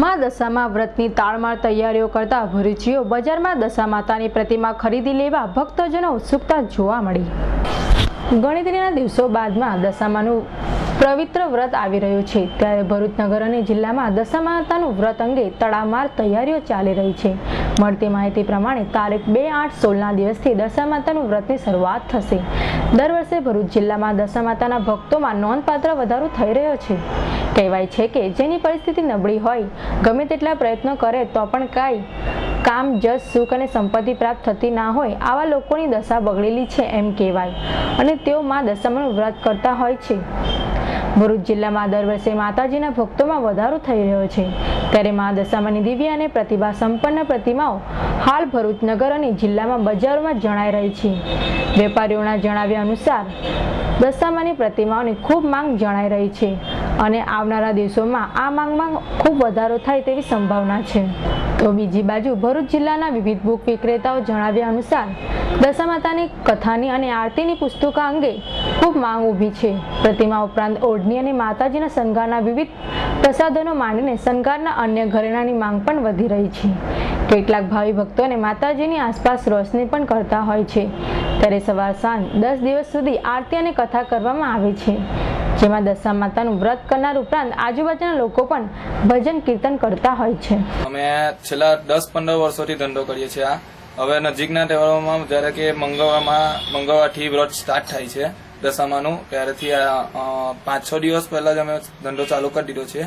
માં દશામાં વ્રતની તાળમાળ તૈયારીઓ કરતા ભરૂચીઓ બજારમાં દશા માતાની પ્રતિમા ખરીદી લેવા ભક્તજનો ઉત્સુકતા જોવા મળી. ગણતરીના દિવસો બાદમાં દશામાનું પવિત્ર વ્રત આવી રહ્યું છે. ત્યારે ભરૂચ નગર અને જિલ્લામાં દશા માતાનું વ્રત અંગે તડામાર તૈયારીઓ ચાલી રહી છે. મળતી માહિતી પ્રમાણે તારીખ બે આઠ સોળના દિવસથી દશા માતાનું વ્રતની શરૂઆત થશે. દર વર્ષે ભરૂચ જિલ્લામાં દશા માતાના ભક્તોમાં નોંધપાત્ર વધારો થઈ રહ્યો છે. કહેવાય છે કે જેની પરિસ્થિતિ નબળી હોય, ગમે તેટલા પ્રયત્નો કરે તો પણ કાંઈ કામ, જસ, સુખ અને સંપત્તિ પ્રાપ્ત થતી ના હોય, આવા લોકોની દશા બગડેલી છે એમ કહેવાય. અને તેઓ મા દશામાનું વ્રત કરતા હોય છે. ભરૂચ જિલ્લામાં દર વર્ષે માતાજીના ભક્તોમાં વધારો થઈ રહ્યો છે. ત્યારે મા દશામાની દિવ્ય અને પ્રતિભા સંપન્ન પ્રતિમાઓ હાલ ભરૂચ નગર અને જિલ્લામાં બજારોમાં જણાઈ રહી છે. વેપારીઓના જણાવ્યા અનુસાર, દશામાની પ્રતિમાઓની ખૂબ માંગ જણાઈ રહી છે. અને આવનારા દિવસોમાં આ માંગમાં ખૂબ વધારો થાય તેવી સંભાવના છે. તો બીજી બાજુ ભરૂચ જિલ્લાના વિવિધ બુક વિક્રેતાઓ જણાવ્યા અનુસાર દશા માતાની કથાની અને આરતીની પુસ્તકો અંગે ખૂબ માંગ ઊભી છે. પ્રતિમા ઉપરાંત ઓઢણી અને માતાજીના શણગારના વિવિધ પ્રસાદનો માંડીને શણગારના અન્ય ઘરેણાની માંગ પણ વધી રહી છે. કેટલાક ભાવિ ભક્તોને માતાજીની આસપાસ રોશની પણ કરતા હોય છે. ત્યારે સવાર સાંજ દસ દિવસ સુધી આરતી અને કથા કરવામાં આવે છે. જેમાં દશા માતાનું વ્રત કરનાર ઉપરાંત આજુબાજુના લોકો પણ ભજન કીર્તન કરતા હોય છે. અમે છેલ્લા દસ પંદર વર્ષોથી ધંધો કરીએ છીએ આ. હવે નજીકના તહેવારોમાં જ્યારે કે મંગળવારમાં, મંગળવારથી વ્રત સ્ટાર્ટ થાય છે દશામાનું ત્યારેથી પાંચ છ દિવસ પહેલા જ અમે ધંધો ચાલુ કરી દીધો છે.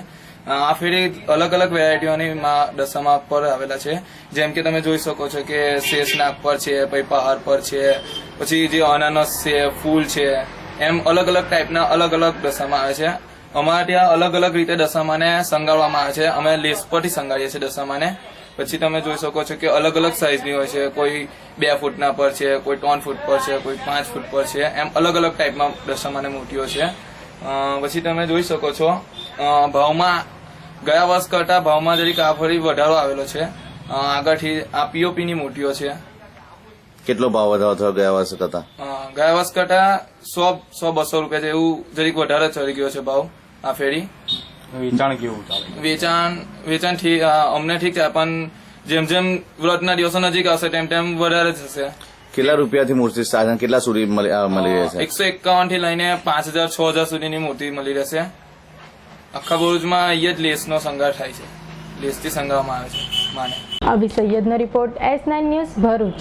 આ ફેરી અલગ અલગ વેરાયટીઓની દશામા પર આવેલા છે. જેમ કે તમે જોઈ શકો છો કે શેષનાગ પર છે પછી પહાડ પર છે, પછી જે અનાનસ છે, ફૂલ છે એમ અલગ અલગ ટાઈપના અલગ અલગ દશામાં આવે છે. અમારા ત્યાં અલગ અલગ રીતે દશામાને સંગાળવામાં આવે છે. અમે લેસ પરથી સંગાળીએ છીએ દશામાને. પછી તમે જોઈ શકો છો કે અલગ અલગ સાઇઝની હોય છે. કોઈ બે ફૂટના પર છે, કોઈ ત્રણ ફૂટ પર છે, કોઈ પાંચ ફૂટ પર છે. એમ અલગ અલગ ટાઈપમાં દશામાને મૂર્તિઓ છે. પછી તમે જોઈ શકો છો ભાવમાં ગયા વર્ષ કરતા ભાવમાં જરીક આ ફરી વધારો આવેલો છે. આગળથી આ પીઓપીની મૂર્તિઓ છે. કેટલો ભાવ વધારો થયો ગયા વર્ષ કરતા? ગયા વર્ષ કરતા સો સો બસો રૂપિયા જેવું જરીક વધારે ચડી ગયો છે ભાવ આ ફેરી. વેચાણ કેવું ચાલે? વેચાણ વેચાણ ઠીક અમને ઠીક છે પણ જેમ જેમ વ્રતના દિવસો નજીક આવશે તેમ તેમ વધારે થશે કેટલા રૂપિયાથી મૂર્તિ સાધન કેટલા સુધી મળી રહેશે એકસો એકાવનથી લઈને પાંચ હજાર છ હજાર સુધીની મૂર્તિ મળી રહેશે. આખા ભરૂચમાં અહીંયા જ લેસનો સંગાર થાય છે. લેસથી શણગારવામાં આવે છે માને. Abhi સૈયદનો report S nine news Bharuch.